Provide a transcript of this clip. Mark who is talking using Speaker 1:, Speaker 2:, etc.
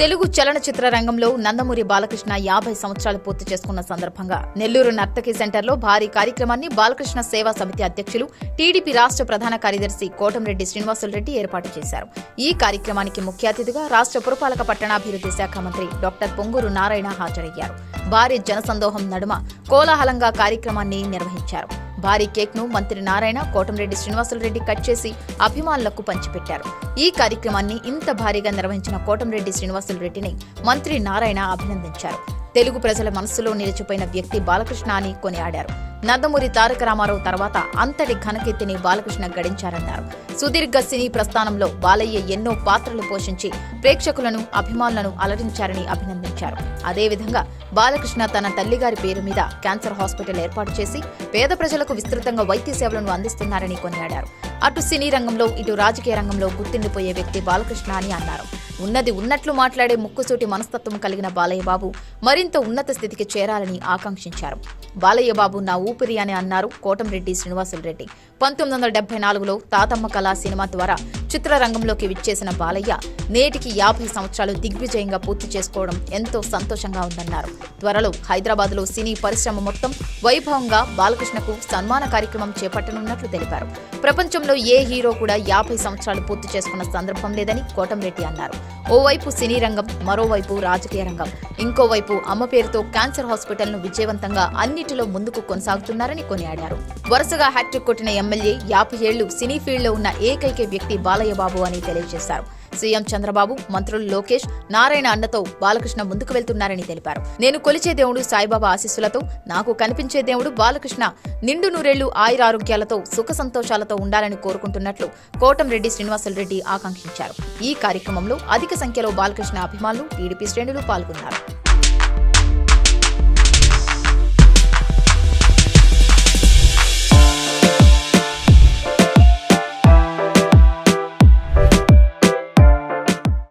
Speaker 1: తెలుగు చలనచిత్ర రంగంలో నందమూరి బాలకృష్ణ యాభై సంవత్సరాలు పూర్తి చేసుకున్న సందర్భంగా నెల్లూరు నర్తకి సెంటర్లో భారీ కార్యక్రమాన్ని బాలకృష్ణ సేవా సమితి అధ్యక్షులు టీడీపీ రాష్ట్ర ప్రధాన కార్యదర్శి కోటంరెడ్డి శ్రీనివాసులరెడ్డి ఏర్పాటు చేశారు. ఈ కార్యక్రమానికి ముఖ్య అతిథిగా రాష్ట్ర పురపాలక పట్టణాభివృద్ధి శాఖ మంత్రి డాక్టర్ పొంగూరు నారాయణ హాజరయ్యారు. భారీ జనసందోహం నడుమ కోలాహలంగా కార్యక్రమాన్ని నిర్వహించారు. భారీ కేక్ను మంత్రి నారాయణ కోటంరెడ్డి శ్రీనివాసులరెడ్డి కట్ చేసి అభిమానులకు పంచిపెట్టారు. ఈ కార్యక్రమాన్ని ఇంత భారీగా నిర్వహించిన కోటంరెడ్డి శ్రీనివాసులరెడ్డిని మంత్రి నారాయణ అభినందించారు. తెలుగు ప్రజల మనస్సులో నిలిచిపోయిన వ్యక్తి బాలకృష్ణ అని కొనియాడారు. నందమూరి తారక రామారావు తర్వాత అంతటి ఘనకీర్తిని బాలకృష్ణ గడించారన్నారు. సుదీర్ఘ సినీ ప్రస్థానంలో బాలయ్య ఎన్నో పాత్రలు పోషించి ప్రేక్షకులను అభిమానులను అలరించారని అభినందించారు. అదేవిధంగా బాలకృష్ణ తన తల్లిగారి పేరు మీద క్యాన్సర్ హాస్పిటల్ ఏర్పాటు చేసి పేద ప్రజలకు విస్తృతంగా వైద్య సేవలను అందిస్తున్నారని కొనియాడారు. అటు సినీ రంగంలో ఇటు రాజకీయ రంగంలో గుర్తుండిపోయే వ్యక్తి బాలకృష్ణ అని అన్నారు. ఉన్నది ఉన్నట్లు మాట్లాడే ముక్కుసూటి మనస్తత్వం కలిగిన బాలయ్యబాబు మరింత ఉన్నత స్థితికి చేరాలని ఆకాంక్షించారు. బాలయ్యబాబు నా ఊపిరి అని అన్నారు కోటంరెడ్డి శ్రీనివాసులరెడ్డి. పంతొమ్మిది వందల డెబ్బై నాలుగులో తాతమ్మ కళ సినిమా ద్వారా చిత్రరంగంలోకి విచ్చేసిన బాలయ్య నేటికి యాభై సంవత్సరాలు దిగ్విజయంగా పూర్తి చేసుకోవడం ఎంతో సంతోషంగా ఉందన్నారు. త్వరలో హైదరాబాద్లో సినీ పరిశ్రమ మొత్తం వైభవంగా బాలకృష్ణకు సన్మాన కార్యక్రమం చేపట్టనున్నట్లు తెలిపారు. ప్రపంచంలో ఏ హీరో కూడా యాభై సంవత్సరాలు పూర్తి చేసుకున్న సందర్భం లేదని కోటంరెడ్డి అన్నారు. ఓవైపు సినీ రంగం మరోవైపు రాజకీయ రంగం. ఇంకోవైపు అమ్మ పేరుతో క్యాన్సర్ హాస్పిటల్ను విజయవంతంగా అన్నిటిలో ముందుకు కొనసాగుతున్నారని కొనియాడారు. వరుసగా హ్యాట్రిక్ కొట్టిన ఎమ్మెల్యే యాభై ఏళ్ళు సినీ ఫీల్డ్లో ఉన్న ఏకైక వ్యక్తి బాలయ్య బాబు అని తెలియజేశారు. సీఎం చంద్రబాబు మంత్రులు లోకేష్ నారాయణ అన్నతో బాలకృష్ణ ముందుకు వెళ్తున్నారని తెలిపారు. నేను కొలిచే దేవుడు సాయిబాబా ఆశీస్సులతో నాకు కనిపించే దేవుడు బాలకృష్ణ. నిండు నూరేళ్ళు ఆయురారోగ్యాలతో సుఖ సంతోషాలతో ఉండాలని కోరుకుంటున్నట్లు కోటంరెడ్డి శ్రీనివాసులరెడ్డి ఆకాంక్షించారు. ఈ కార్యక్రమంలో అధిక సంఖ్యలో బాలకృష్ణ అభిమానులు టీడీపీ శ్రేణులు పాల్గొన్నారు.